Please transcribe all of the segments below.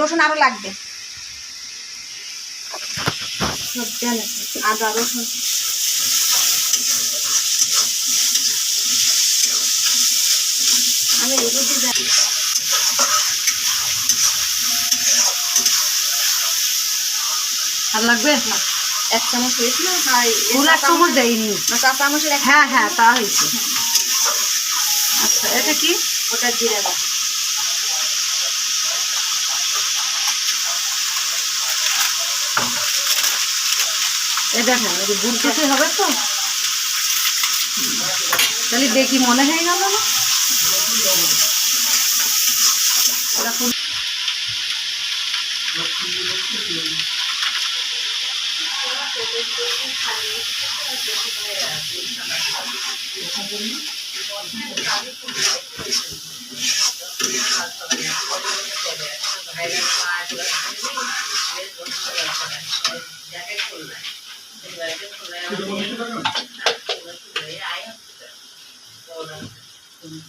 রসুন আরও লাগবে। আদা রসুন। আমি এগুলো দিয়ে আর লাগবে? এক চামচ হয়েছিল হ্যাঁ এক চামচ দেয়নি না, চা চামচের হ্যাঁ হ্যাঁ তা হয়েছে। আচ্ছা এটা কি? ওটা জিরে দাও এ দেখেন এই গুড় কিছু হবে তো। তাহলে দেখি মনে হয়ে গেল না?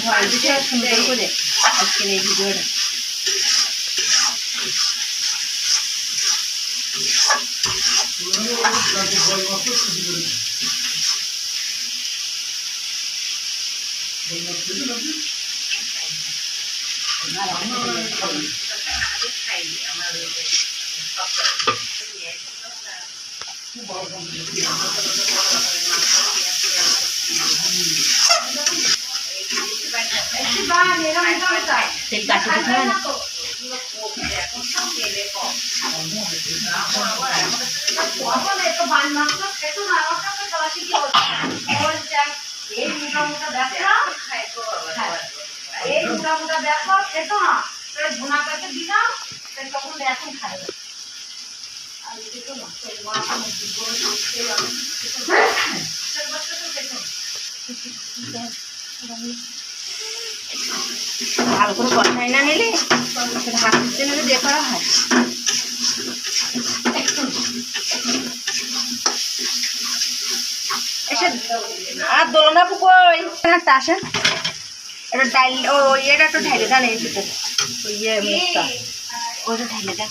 কোন- সুন্দর করে আজকের এই ভিডিওটা হয় না এই মোটা মোটা না তাহলে ভুনা কাছে দিলাম তখন এখন খাবে আর খেতো না সেই ভালো করে কষাই না নিলে সেটা হাত দিতে নিলে দিয়ে করা হয়। আর দোলনা পুকোই আসেন এটা ডাইল, ও এটা একটু ঢাইলে দেন এই ওই ইয়ে ওইটা ঢাইলে দেন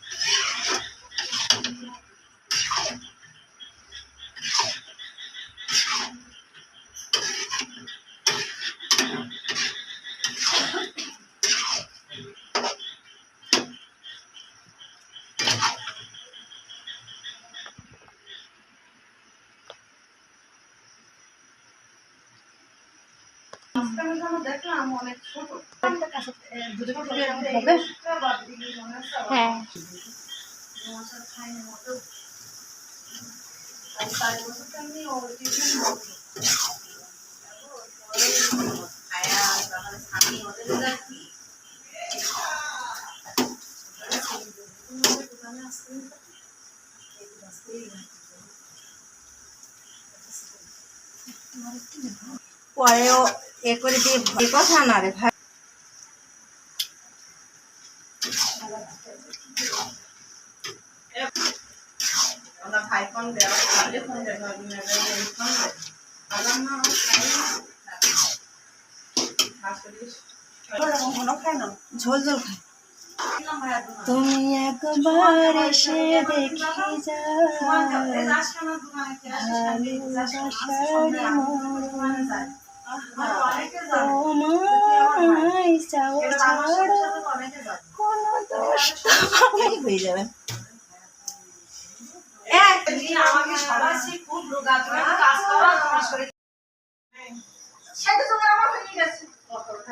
পরেও এ করে দিয়ে কথা না রে ভাই। ঝোল ঝোল খায়। তুমি একবার এসে দেখে যাও। ভালোবাসার মরণ তোমায় চাওয়া ছাড়া। কোনো দোষ হয়ে। যাবে আমাকে সবার সেই খুব রোগা তুমি কাজ করো তোমার শরীর সেটা তোমার আমার হয়ে গেছে চটপটি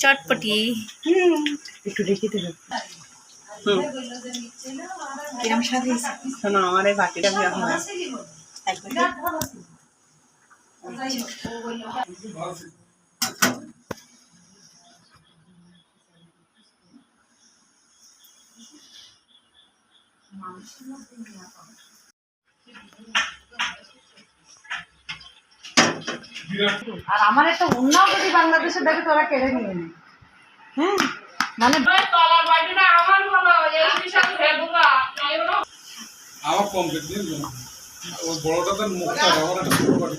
চটপটি। কিরম স্বাদ হয়েছে শোনো আমার এই বাটিটা কীরকম হয় বিরাট ভালো ছিল। আর আমার একটা উন্নাও যদি বাংলাদেশে দেখে তোরা কেড়ে নিয়ে নে হ্যাঁ? মানে আমার কমপ্লিট দিন ওই বড়টাতে মুখটা আমার একটা ছোট বাটি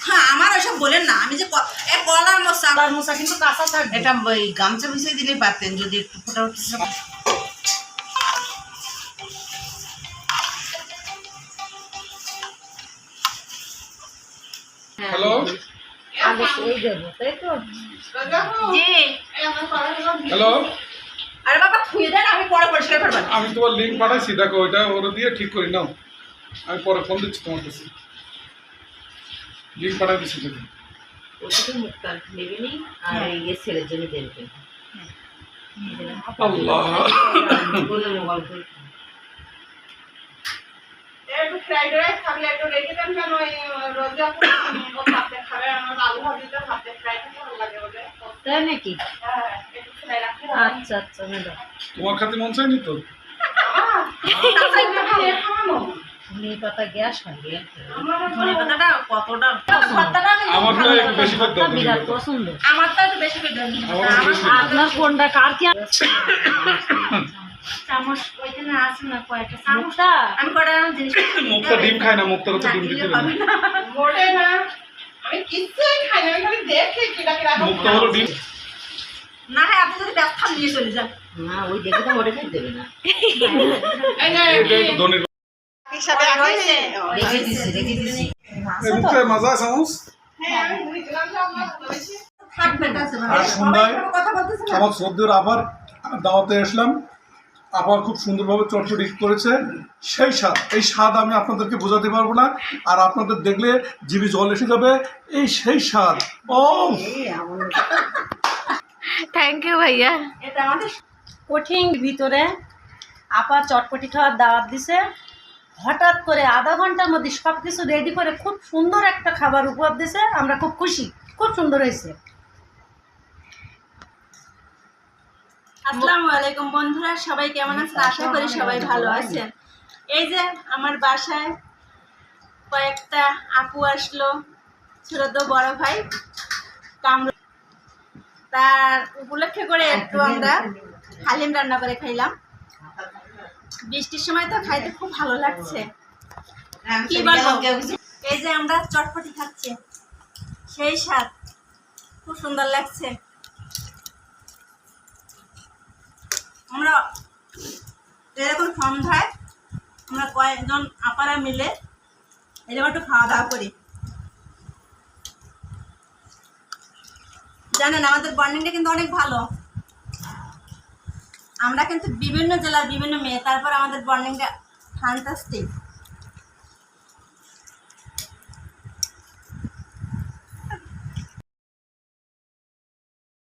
হ্যাঁ আমার ওসব বলেন না। আমি যে কলার মশা। মশা কিন্তু কাঁচা থাকবে। এটা গামছা মিশিয়ে দিলে পারতেন যদি একটু ফোটা হ্যালো আগে সেই দেবো তাই তো জি হ্যালো আরে বাবা থুয়ে দেন আমি পরে পরিষ্কার করব আমি তোমার লিঙ্ক পাঠাইছি দেখো ওইটা ওরা দিয়ে ঠিক করি নাও আমি পরে ফোন দিচ্ছি তোমার কাছে লিঙ্ক পাঠাই দিচ্ছি দেখো ওটাকে মুখ নেবে নি আর ইয়ে ছেলের জন্য দেবে আল্লাহ একটু ফ্রাইড রাইস থাকলে একটু রেখে দেন কেন ওই রোজা ভাতে খাবে আমার আলু ভাজিতে ভাতে ফ্রাই ভালো লাগে ওদের। তাই নাকি? হ্যাঁ আচ্ছা আচ্ছা ম্যাডাম। তোমার খাতে মন চাইনি তো? ধনে পাতা গ্যাস হয় ধনে পাতাটা কতটা? বিরাট পছন্দ। আমার তো একটু বেশি করে আমার আপনার কোনটা কার কি চামচ ওইখানে আছে না কয়েকটা। চামচ আমি কটা জিনিস মুখটা ডিম খায় না মুখটা তো ডিম দিতে না মোটে না। আমি কিচ্ছুই খাই না আমি দেখি কিটাকে রাখো। মুখটা হলো ডিম। না হ্যাঁ আপনি যদি ব্যবসা নিয়ে চলে যান না ওই দেখে তো ওটা খেতে দেবে না। এই না এটা একটু ধনির হয়েছে রেখে দিছি রেখে দিছি। এই মুখটা চামচ? হ্যাঁ আমি বুঝলাম যে আপনার হয়েছে। আর সন্ধ্যায় কথা বলতেছে না। আমার শ্রদ্ধের আবার দাওয়াতে আসলাম আবার খুব সুন্দরভাবে চটচটি করেছে। সেই স্বাদ এই স্বাদ আমি আপনাদেরকে বোঝাতে পারব না। আর আপনাদের দেখলে জিভে জল এসে যাবে। এই সেই স্বাদ। ও থ্যাংক ইউ ভাইয়া। এটা আমাদের কঠিন ভিতরে আপা চটপটি খাওয়ার দাওয়াত দিছে। হঠাৎ করে আধা ঘণ্টার মধ্যে সব কিছু রেডি করে খুব সুন্দর একটা খাবার উপহার দিছে। আমরা খুব খুশি। খুব সুন্দর হয়েছে। আসসালামু আলাইকুম বন্ধুরা সবাই কেমন আছেন? আশা করি সবাই ভালো আছেন। এই যে আমার বাসায় কয়েকটা আপু আসলো ছোট বড় ভাই। কামরু তার উপলক্ষে করে একটু আমরা হালিম রান্না করে খাইলাম। বৃষ্টির সময় তো খাইতে খুব ভালো লাগছে। কি বলব? এই যে আমরা চটপটি খাচ্ছি। সেই স্বাদ। খুব সুন্দর লাগছে। আমরা এরকম সন্ধ্যায় আমরা কয়েকজন আপারা মিলে এরকম একটু খাওয়া দাওয়া করি। জানেন, আমাদের বন্ডিংটা কিন্তু অনেক ভালো। আমরা কিন্তু বিভিন্ন জেলার বিভিন্ন মেয়ে, তারপর আমাদের বন্ডিংটা ফ্যান্টাস্টিক